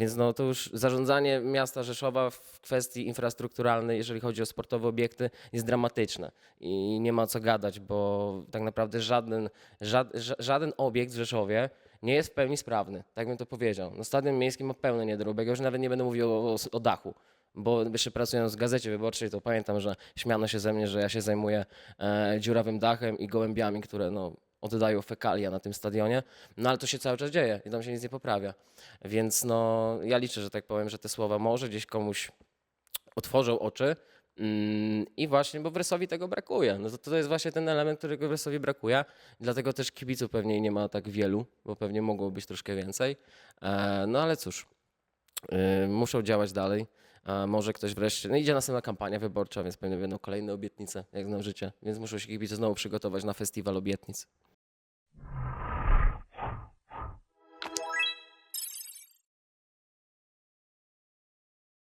Więc no to już zarządzanie miasta Rzeszowa w kwestii infrastrukturalnej, jeżeli chodzi o sportowe obiekty, jest dramatyczne i nie ma co gadać, bo tak naprawdę żaden, żad, ża- żaden obiekt w Rzeszowie nie jest w pełni sprawny, tak bym to powiedział. No stadion miejski ma pełne niedróbek, ja już nawet nie będę mówił o, o dachu. Bo jeszcze pracując w gazecie wyborczej, to pamiętam, że śmiano się ze mnie, że ja się zajmuję e, dziurawym dachem i gołębiami, które no, oddają fekalia na tym stadionie. No ale to się cały czas dzieje i tam się nic nie poprawia. Więc no, ja liczę, że tak powiem, że te słowa może gdzieś komuś otworzą oczy. Mm, I właśnie, bo w Rysowi tego brakuje. No to, to jest właśnie ten element, którego w Rysowi brakuje. Dlatego też kibiców pewnie nie ma tak wielu, bo pewnie mogło być troszkę więcej. E, no ale cóż, y, muszą działać dalej. A może ktoś wreszcie. No idzie następna kampania wyborcza, więc pewnie będą kolejne obietnice, jak znam życie. Więc muszą się kibice znowu przygotować na festiwal obietnic.